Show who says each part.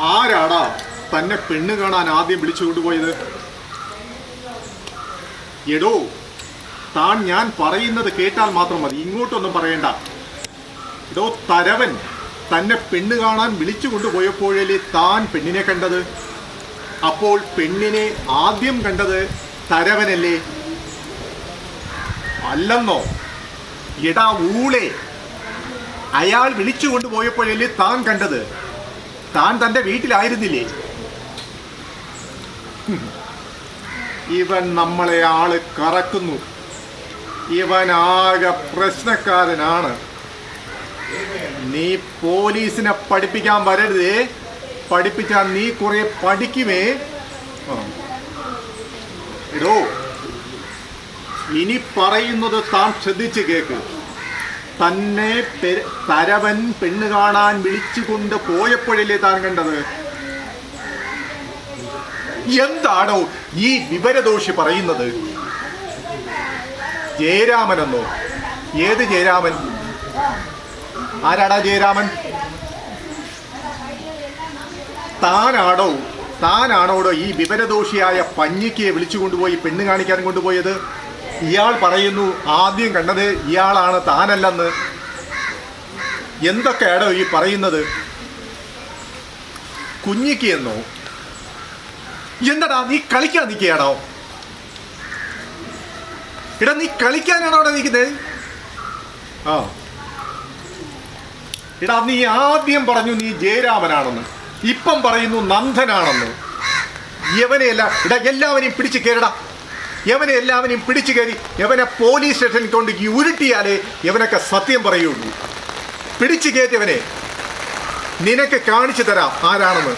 Speaker 1: ആരാടാ തന്നെ പെണ്ണ് കാണാൻ ആദ്യം വിളിച്ചു കൊണ്ടുപോയത്? എടോ താൻ ഞാൻ പറയുന്നത് കേട്ടാൽ മാത്രം മതി. ഇങ്ങോട്ടൊന്നും പറയണ്ട. എടോ തരവൻ തന്നെ പെണ്ണ് കാണാൻ വിളിച്ചു കൊണ്ടുപോയപ്പോഴല്ലേ താൻ പെണ്ണിനെ കണ്ടത്? അപ്പോൾ പെണ്ണിനെ ആദ്യം കണ്ടത് തരവനല്ലേ? അല്ലെന്നോ? എടാ ഊളെ. അയാൾ വിളിച്ചു കൊണ്ടുപോയപ്പോഴല്ലേ താൻ കണ്ടത്? താൻ തന്റെ വീട്ടിലായിരുന്നില്ലേ. ഇവൻ നമ്മളെ ആൾ കറക്കുന്നു. ആകെ പ്രശ്നക്കാരനാണ്. നീ പോലീസിനെ പഠിപ്പിക്കാൻ വരരുതേ. പഠിപ്പിച്ചാൽ നീ കുറെ പഠിക്കുമേ. ഇനി പറയുന്നത് താൻ ശ്രദ്ധിച്ച് കേക്ക്. തന്നെ തരവൻ പെണ്ണ് കാണാൻ വിളിച്ചുകൊണ്ട് പോയപ്പോഴല്ലേ താൻ കണ്ടത്? എന്താണോ ഈ വിവരദോഷി പറയുന്നത്? ജയരാമനെന്നോ? ഏത് ജയരാമൻ? ആരാടാ ജയരാമൻ? താനാണോ താനാണോടോ ഈ വിവരദോഷിയായ പഞ്ഞിക്കയെ വിളിച്ചു കൊണ്ടുപോയി പെണ്ണ് കാണിക്കാൻ കൊണ്ടുപോയത്? ഇയാൾ പറയുന്നു ആദ്യം കണ്ടത് ഇയാളാണ് താനല്ലെന്ന്. എന്തൊക്കെയാണോ ഈ പറയുന്നത്? കുഞ്ഞിക്ക് എന്നോ? എന്തടാ നീ കളിക്കാൻ നിൽക്കുകയാണോ? എടാ നീ കളിക്കാനാണോ അവിടെ നിൽക്കുന്നത്? ആ. എടാ നീ ആദ്യം പറഞ്ഞു നീ ജയരാമനാണെന്ന്. ഇപ്പം പറയുന്നു നന്ദനാണെന്ന്. യവനെയല്ല എടാ എല്ലാവരെയും പിടിച്ച് കയറടാ. യവനെ എല്ലാവരെയും പിടിച്ചു കയറി യവനെ പോലീസ് സ്റ്റേഷനിൽ കൊണ്ട് ഉരുട്ടിയാലേ യവനൊക്കെ സത്യം പറയുള്ളൂ പിടിച്ചു കയറ്റിയവനെ നിനക്ക് കാണിച്ചു തരാം ആരാണെന്ന്.